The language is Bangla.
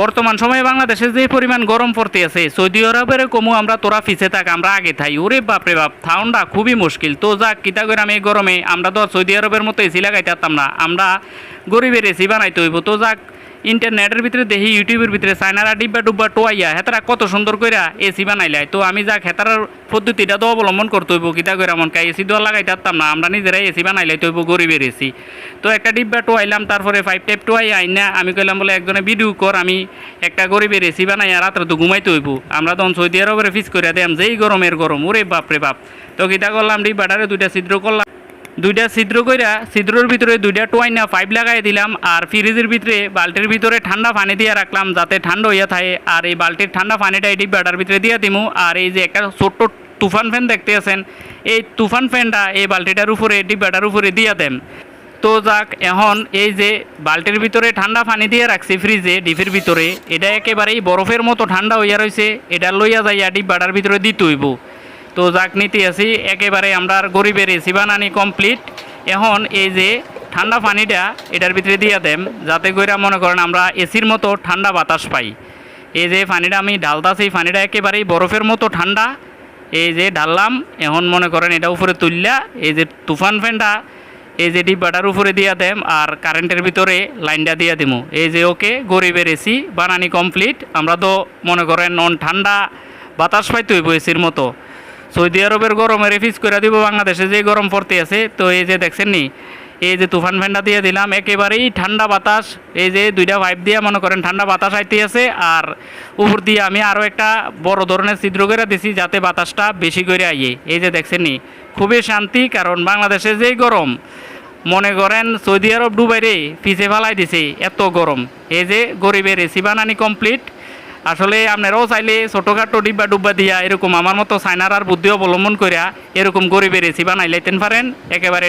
বর্তমান সময়ে বাংলাদেশে যে পরিমাণ গরম পড়তে আছে, সৌদি আরবের কমু আমরা তোরা ফিসে থাক, আমরা আগে থাই। ওরে বাপরে বাপ থাউন্ডা খুবই মুশকিল। তো যাক কিতা করে আমি গরমে আমরা তো সৌদি আরবের মতো এসি লাগাইতে পারতাম না, আমরা গরিবের এসি বানাইতে হইব। তো যাক ইন্টারনেটের ভিতরে দেখি, ইউটিউবের ভিতরে চাইনারা ডিব্বা ডুব্বা টোয়াইয়া, হেতারা কত সুন্দর কইরা এসি বানাইলাই। তো আমি যাক, হেতারার পদ্ধতিটা তো অবলম্বন করতে হইব, কিতা করে মন কাই এসি দেওয়া লাগাইতে পারতাম না, আমরা নিজেরাই এসি বানাইলাই তো হইব, গরিবের এসি তো একটা ডিব্বা টোয়াইলাম, তারপরে ফাইভ টাইপ টোয়াই আইনা, আমি কইলাম বলে, একজনে ভিডিও কর, আমি একটা গরিবের এসি বানাইয়া রাত্রে তো ঘুমাইতে হইব। আমরা তখন সৌদি আরবের ফিস করে দিলাম যেই গরমের গরম, ওরে বাপরে বাপ। তো কিতা করলাম, ডিব্বাটারে দুইটা ছিদ্র করলাম। দুইটা ছিদ্র কইরা ছিদ্রর ভিতরে দুইটা টোয়াইনা পাইপ লাগাই দিলাম আর ফ্রিজের ভিতরে বালতির ভিতরে ঠান্ডা পানি দিয়ে রাখলাম যাতে ঠান্ডা হইয়া থাকে। আর এই বালতির ঠান্ডা পানিটা এই ডিব্বাটার ভিতরে দিয়ে দিমু। আর এই যে একটা ছোট্ট তুফান ফ্যান দেখতে আছেন, এই তুফান ফ্যানটা এই বালতিটার উপরে ডিব্বাটার উপরে দিয়ে দেন। তো যাক, এখন এই যে বালতির ভিতরে ঠান্ডা পানি দিয়ে রাখছি ফ্রিজে, ডিপের ভিতরে, এটা একেবারেই বরফের মতো ঠান্ডা হইয়া রয়েছে এটা লইয়া যাইয়া ডিব্বাটার ভিতরে দিতে হইব। তো যাক, নিতে আছি একেবারে আমরা গরিবের এসি বানানি কমপ্লিট এখন এই যে ঠান্ডা পানিটা, এটার ভিতরে দিয়ে দেম, যাতে করে মনে করেন আমরা এসির মতো ঠান্ডা বাতাস পাই। এই যে পানিটা আমি ঢালতাছি, পানিটা একেবারেই বরফের মতো ঠান্ডা। এই যে ঢাললাম, এখন মনে করেন এটা উপরে তুললা, এই যে তুফান ফ্যানটা, এই যে ডিব্বাটার উপরে দিয়া দেম, আর কারেন্টের ভিতরে লাইনটা দিয়া দিমু। এই যে ওকে গরিবের এসি বানানি কমপ্লিট আমরা তো মনে করেন নন ঠান্ডা বাতাস পাইতে হইব এসির মতো। সৌদি আরবের গরমে রেফিজ করে দিব, বাংলাদেশে যে গরম পড়তে আছে, তো এই যে দেখছেন নি, এই যে তুফান ফ্যানটা দিয়ে দিলাম, একেবারেই ঠান্ডা বাতাস, এই যে দুইটা পাইপ দিয়ে মনে করেন ঠান্ডা বাতাস আইতে আছে, আর উপর দিয়ে আমি আরও একটা বড় ধরনের ছিদ্র করে দিছি, যাতে বাতাসটা বেশি করে আইয়ে। এই যে দেখছেন নি, খুবই শান্তি, কারণ বাংলাদেশে যেই গরম, মনে করেন সৌদি আরব ডুবাইরে পিছে ফালাই দিছে, এত গরম। এই যে গরিবের এসি বানানি কমপ্লিট আসলে আপনারাও চাইলে ছোটোখাটো ডিব্বা ডুব্বা দিয়া এরকম আমার মতো সাইনার আর বুদ্ধি অবলম্বন করিয়া এরকম গরিবের এসি বানাইলাইতেন পারেন। একেবারে